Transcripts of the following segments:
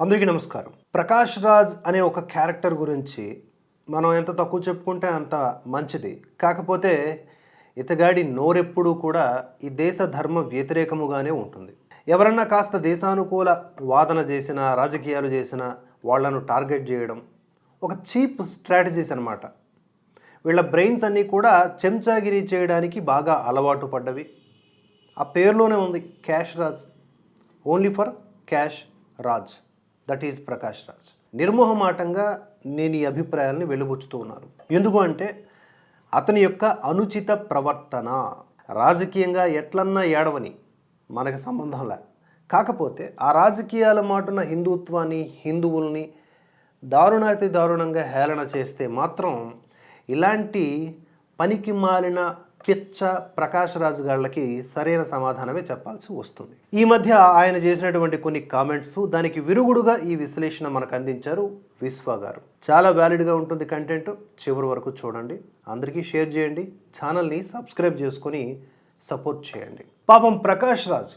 అందరికీ నమస్కారం. ప్రకాష్ రాజ్ అనే ఒక క్యారెక్టర్ గురించి మనం ఎంత తక్కువ చెప్పుకుంటే అంత మంచిది. కాకపోతే ఇతగాడి నోరెప్పుడూ కూడా ఈ దేశ ధర్మ వ్యతిరేకముగానే ఉంటుంది. ఎవరన్నా కాస్త దేశానుకూల వాదన చేసినా రాజకీయాలు చేసినా వాళ్ళను టార్గెట్ చేయడం ఒక చీప్ స్ట్రాటజీస్ అన్నమాట. వీళ్ళ బ్రెయిన్స్ అన్నీ కూడా చెంచాగిరి చేయడానికి బాగా అలవాటు పడ్డవి. ఆ పేరులోనే ఉంది cash Raj. Only for cash Raj. That is Prakash Raj నిర్మోహమాటంగా నేను ఈ అభిప్రాయాల్ని వెలుబుచ్చుతూ ఉన్నాను. ఎందుకు అంటే అతని యొక్క అనుచిత ప్రవర్తన రాజకీయంగా ఎట్లన్నా ఏడవని మనకి సంబంధంలా కాకపోతే ఆ రాజకీయాల మాటున హిందుత్వాన్ని హిందువుల్ని దారుణాతి దారుణంగా హేళన చేస్తే మాత్రం ఇలాంటి పనికి మాలిన పిచ్చ ప్రకాష్ రాజు గాళ్ళకి సరైన సమాధానమే చెప్పాల్సి వస్తుంది. ఈ మధ్య ఆయన చేసినటువంటి కొన్ని కామెంట్స్ దానికి విరుగుడుగా ఈ విశ్లేషణ మనకు అందించారు విశ్వ గారు. చాలా వ్యాలిడ్గా ఉంటుంది కంటెంట్. చివరి వరకు చూడండి. అందరికీ షేర్ చేయండి. ఛానల్ని సబ్స్క్రైబ్ చేసుకొని సపోర్ట్ చేయండి. పాపం ప్రకాష్ రాజ్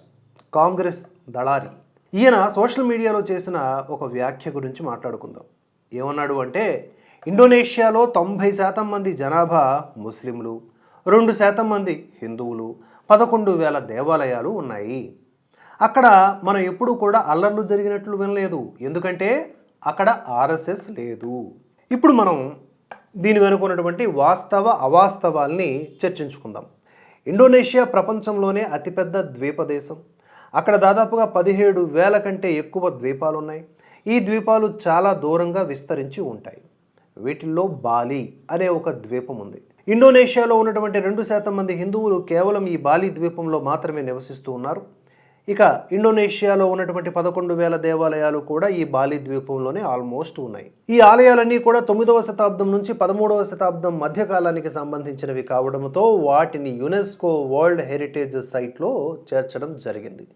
కాంగ్రెస్ దళారి. ఈయన సోషల్ మీడియాలో చేసిన ఒక వ్యాఖ్య గురించి మాట్లాడుకుందాం. ఏమన్నాడు అంటే ఇండోనేషియాలో తొంభై శాతం మంది జనాభా ముస్లింలు. రెండు శాతం మంది హిందువులు పదకొండు వేల దేవాలయాలు ఉన్నాయి. అక్కడ మనం ఎప్పుడూ కూడా అల్లర్లు జరిగినట్లు వినలేదు. ఎందుకంటే అక్కడ ఆర్ఎస్ఎస్ లేదు. ఇప్పుడు మనం దీని వెనుక ఉన్నటువంటి వాస్తవ అవాస్తవాల్ని చర్చించుకుందాం. ఇండోనేషియా ప్రపంచంలోనే అతిపెద్ద ద్వీపదేశం. అక్కడ దాదాపుగా పదిహేడు వేల కంటే ఎక్కువ ద్వీపాలు ఉన్నాయి ఈ ద్వీపాలు చాలా దూరంగా విస్తరించి ఉంటాయి. వీటిల్లో బాలి అనే ఒక ద్వీపం ఉంది. ఇండోనేషియాలో ఉన్నటువంటి రెండు శాతం మంది హిందువులు కేవలం ఈ బాలి ద్వీపంలో మాత్రమే నివసిస్తూ ఉన్నారు. ఇక ఇండోనేషియాలో ఉన్నటువంటి పదకొండు వేల దేవాలయాలు కూడా ఈ బాలి ద్వీపంలోనే ఆల్మోస్ట్ ఉన్నాయి. ఈ ఆలయాలన్నీ కూడా తొమ్మిదవ శతాబ్దం నుంచి పదమూడవ శతాబ్దం మధ్యకాలానికి సంబంధించినవి కావడంతో వాటిని యునెస్కో వరల్డ్ హెరిటేజ్ సైట్లో చేర్చడం జరిగింది.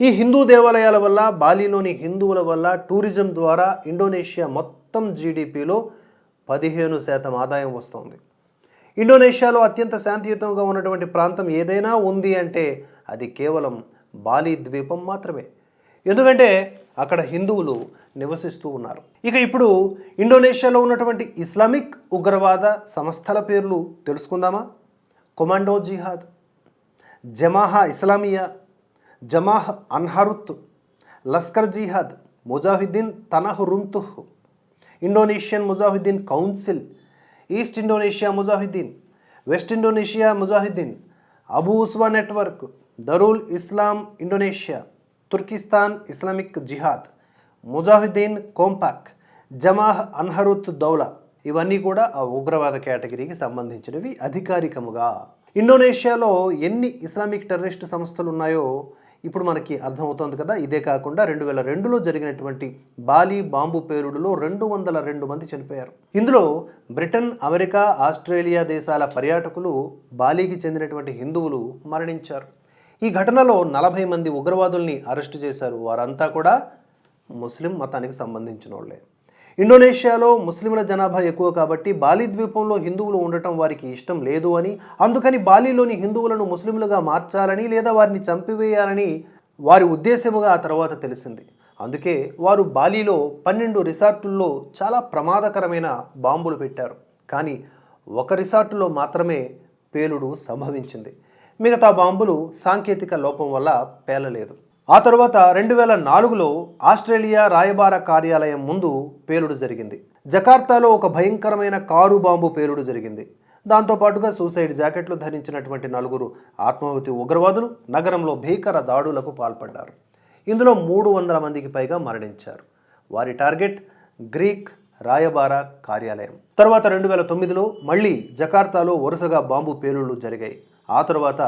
ఈ హిందూ దేవాలయాల వల్ల బాలిలోని హిందువుల వల్ల టూరిజం ద్వారా ఇండోనేషియా మొత్తం జీడిపిలో పదిహేను శాతం ఆదాయం వస్తుంది. ఇండోనేషియాలో అత్యంత శాంతియుతంగా ఉన్నటువంటి ప్రాంతం ఏదైనా ఉంది అంటే అది కేవలం బాలి ద్వీపం మాత్రమే. ఎందుకంటే అక్కడ హిందువులు నివసిస్తూ ఉన్నారు. ఇక ఇప్పుడు ఇండోనేషియాలో ఉన్నటువంటి ఇస్లామిక్ ఉగ్రవాద సంస్థల పేర్లు తెలుసుకుందామా? Komando Jihad Jemaah Islamiyah Jamaah Ansharut Laskar Jihad Mujahideen Tanah Runtuh Indonesian Mujahideen Council East Indonesia Mujahideen West Indonesia Mujahideen Abu Uswah network Darul Islam Indonesia Turkistan Islamic Jihad Mujahideen Kompak Jamaah Ansharut Daulah ఇవన్నీ కూడా ఆ ఉగ్రవాద కేటగిరీకి సంబంధించినవి అధికారికముగా. ఇండోనేషియాలో ఎన్ని Islamic terrorist సంస్థలు ఉన్నాయో ఇప్పుడు మనకి అర్థమవుతోంది కదా. ఇదే కాకుండా రెండు వేల రెండులో జరిగినటువంటి బాలి బాంబు పేలుడులో రెండు వందల రెండు మంది చనిపోయారు. ఇందులో బ్రిటన్ అమెరికా ఆస్ట్రేలియా దేశాల పర్యాటకులు బాలీకి చెందినటువంటి హిందువులు మరణించారు. ఈ ఘటనలో నలభై మంది ఉగ్రవాదుల్ని అరెస్టు చేశారు. వారంతా కూడా ముస్లిం మతానికి సంబంధించిన వాళ్ళే ఇండోనేషియాలో ముస్లింల జనాభా ఎక్కువ కాబట్టి బాలి ద్వీపంలో హిందువులు ఉండటం వారికి ఇష్టం లేదు అని అందుకని బాలీలోని హిందువులను ముస్లింలుగా మార్చాలని లేదా వారిని చంపివేయాలని వారి ఉద్దేశముగా ఆ తర్వాత తెలిసింది. అందుకే వారు బాలీలో పన్నెండు రిసార్టుల్లో చాలా ప్రమాదకరమైన బాంబులు పెట్టారు. కానీ ఒక రిసార్టులో మాత్రమే పేలుడు సంభవించింది. మిగతా బాంబులు సాంకేతిక లోపం వల్ల పేలలేదు. ఆ తరువాత రెండు వేల నాలుగులో ఆస్ట్రేలియా రాయబార కార్యాలయం ముందు పేలుడు జరిగింది. జకార్తాలో ఒక భయంకరమైన కారు బాంబు పేలుడు జరిగింది. దాంతోపాటుగా సూసైడ్ జాకెట్లు ధరించినటువంటి నలుగురు ఆత్మాహుతి ఉగ్రవాదులు నగరంలో భీకర దాడులకు పాల్పడ్డారు. ఇందులో మూడు వందల మందికి పైగా మరణించారు. వారి టార్గెట్ గ్రీక్ రాయబార కార్యాలయం. తర్వాత రెండు వేల తొమ్మిదిలో మళ్ళీ జకార్తాలో వరుసగా బాంబు పేలుళ్ళు జరిగాయి. ఆ తర్వాత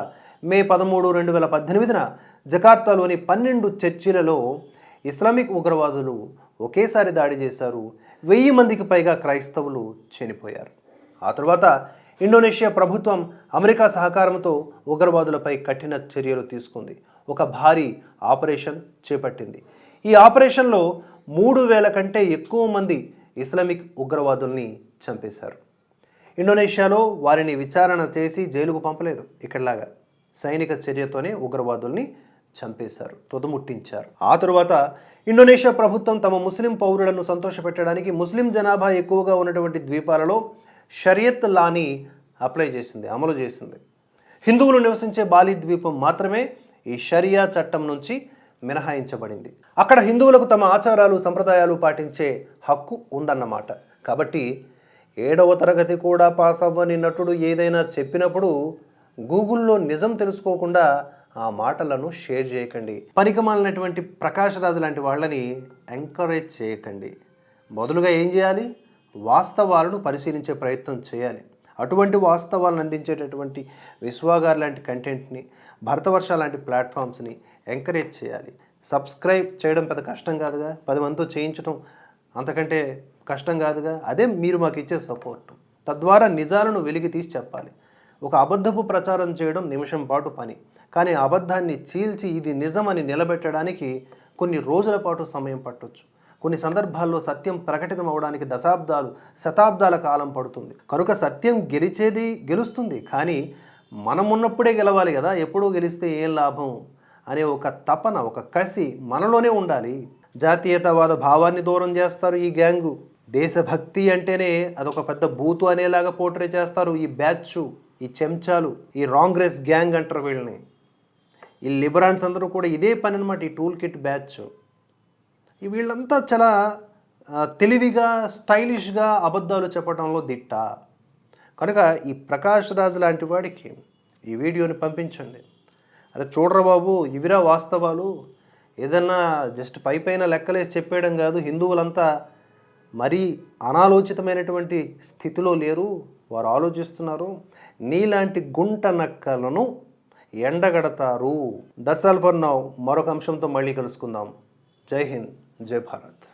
మే పదమూడు రెండు వేల పద్దెనిమిదిన జకార్తాలోని పన్నెండు చర్చిలలో ఇస్లామిక్ ఉగ్రవాదులు ఒకేసారి దాడి చేశారు. వెయ్యి మందికి పైగా క్రైస్తవులు చనిపోయారు. ఆ తర్వాత ఇండోనేషియా ప్రభుత్వం అమెరికా సహకారంతో ఉగ్రవాదులపై కఠిన చర్యలు తీసుకుంది. ఒక భారీ ఆపరేషన్ చేపట్టింది. ఈ ఆపరేషన్లో మూడు వేల కంటే ఎక్కువ మంది ఇస్లామిక్ ఉగ్రవాదుల్ని చంపేశారు. ఇండోనేషియాలో వారిని విచారణ చేసి జైలుకు పంపలేదు. ఇక్కడలాగా సైనిక చర్యతోనే ఉగ్రవాదుల్ని చంపేశారు తుదముట్టించారు. ఆ తరువాత ఇండోనేషియా ప్రభుత్వం తమ ముస్లిం పౌరులను సంతోషపెట్టడానికి ముస్లిం జనాభా ఎక్కువగా ఉన్నటువంటి ద్వీపాలలో షరియత్ లాని అప్లై చేసింది అమలు చేసింది. హిందువులు నివసించే బాలి ద్వీపం మాత్రమే ఈ షరియా చట్టం నుంచి మినహాయించబడింది. అక్కడ హిందువులకు తమ ఆచారాలు సంప్రదాయాలు పాటించే హక్కు ఉందన్నమాట. కాబట్టి ఏడవ తరగతి కూడా పాస్ అవ్వని నటుడు ఏదైనా చెప్పినప్పుడు గూగుల్లో నిజం తెలుసుకోకుండా ఆ మాటలను షేర్ చేయకండి. పనికిమాలినటువంటి ప్రకాష్ రాజు లాంటి వాళ్ళని ఎంకరేజ్ చేయకండి. మొదలుగా ఏం చేయాలి? వాస్తవాలను పరిశీలించే ప్రయత్నం చేయాలి. అటువంటి వాస్తవాలను అందించేటటువంటి విశ్వాగార్ లాంటి కంటెంట్ని భరతవర్ష లాంటి ప్లాట్ఫామ్స్ని ఎంకరేజ్ చేయాలి. సబ్స్క్రైబ్ చేయడం పెద్ద కష్టం కాదుగా. పది మందితో చేయించడం అంతకంటే కష్టం కాదుగా. అదే మీరు మాకు ఇచ్చే సపోర్ట్. తద్వారా నిజాలను వెలికి తీసి చెప్పాలి. ఒక అబద్ధపు ప్రచారం చేయడం నిమిషం పాటు పని. కానీ అబద్ధాన్ని చీల్చి ఇది నిజమని నిలబెట్టడానికి కొన్ని రోజుల పాటు సమయం పట్టొచ్చు. కొన్ని సందర్భాల్లో సత్యం ప్రకటితం అవడానికి దశాబ్దాలు శతాబ్దాల కాలం పడుతుంది. కనుక సత్యం గెలిచేది గెలుస్తుంది. కానీ మనం ఉన్నప్పుడే గెలవాలి కదా ఎప్పుడూ గెలిస్తే ఏం లాభం? అనే ఒక తపన ఒక కసి మనలోనే ఉండాలి. జాతీయతవాద భావాన్ని దూరం చేస్తారు ఈ గ్యాంగు. దేశభక్తి అంటేనే అదొక పెద్ద బూతు అనేలాగా పోర్ట్రే చేస్తారు ఈ బ్యాచ్ ఈ చెంచాలు ఈ రాంగ్రెస్ గ్యాంగ్ అంటారు వీళ్ళని. ఈ లిబరాన్స్ అందరూ కూడా ఇదే పని అనమాట ఈ టూల్ కిట్ బ్యాచ్. ఈ వీళ్ళంతా చాలా తెలివిగా స్టైలిష్గా అబద్ధాలు చెప్పడంలో దిట్ట. కనుక ఈ ప్రకాష్ రాజు లాంటి వాడికి ఈ వీడియోని పంపించండి. అరే చూడరా బాబు ఇవిరా వాస్తవాలు. ఏదన్నా జస్ట్ పై పైన లెక్కలేసి చెప్పేయడం కాదు హిందువులంతా మరీ అనాలోచితమైనటువంటి స్థితిలో లేరు. వారు ఆలోచిస్తున్నారు నీలాంటి గుంట నక్కలను ఎండగడతారు. దట్స్ ఆల్ ఫర్ నౌ మరొక అంశంతో మళ్ళీ కలుసుకుందాం. జై హింద్. జై భారత్.